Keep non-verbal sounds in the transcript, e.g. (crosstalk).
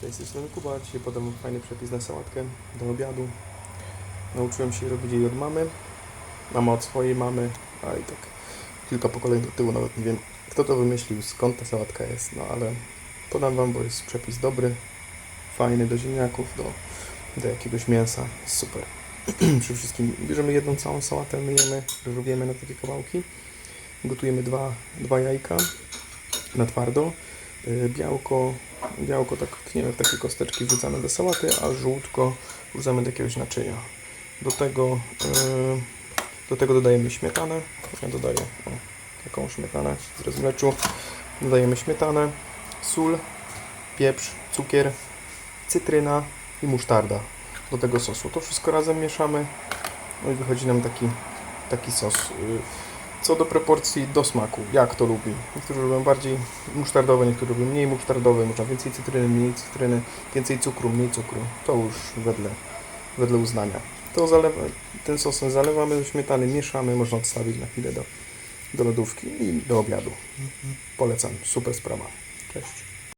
Cześć, strony Kuba. Dzisiaj podam fajny przepis na sałatkę do obiadu. Nauczyłem się robić jej od mamy. Mama od swojej mamy, a i tak kilka pokoleń do tyłu, nawet nie wiem kto to wymyślił, skąd ta sałatka jest, no ale podam wam, bo jest przepis dobry, fajny do ziemniaków, do, do jakiegoś mięsa, super. (clears throat) Przy wszystkim bierzemy jedną całą sałatę, myjemy, robiemy na takie kawałki, gotujemy dwa, dwa jajka na twardo, białko, białko tak tniemy w takie kosteczki wrzucamy do sałaty, a żółtko wrzucamy do jakiegoś naczynia. Do tego, y, do tego dodajemy śmietanę. Ja dodaję o, taką śmietanę z rozmleczu. Dodajemy śmietanę, sól, pieprz, cukier, cytryna i musztarda do tego sosu. To wszystko razem mieszamy no i wychodzi nam taki, taki sos. Co do proporcji do smaku, jak to lubi. Niektórzy lubią bardziej musztardowe, niektórzy lubią mniej musztardowe, można więcej cytryny, mniej cytryny, więcej cukru, mniej cukru. To już wedle, wedle uznania. To zalewa, ten sosem zalewamy do śmietany, mieszamy, można odstawić na chwilę do, do lodówki i do obiadu. Polecam, super sprawa. Cześć.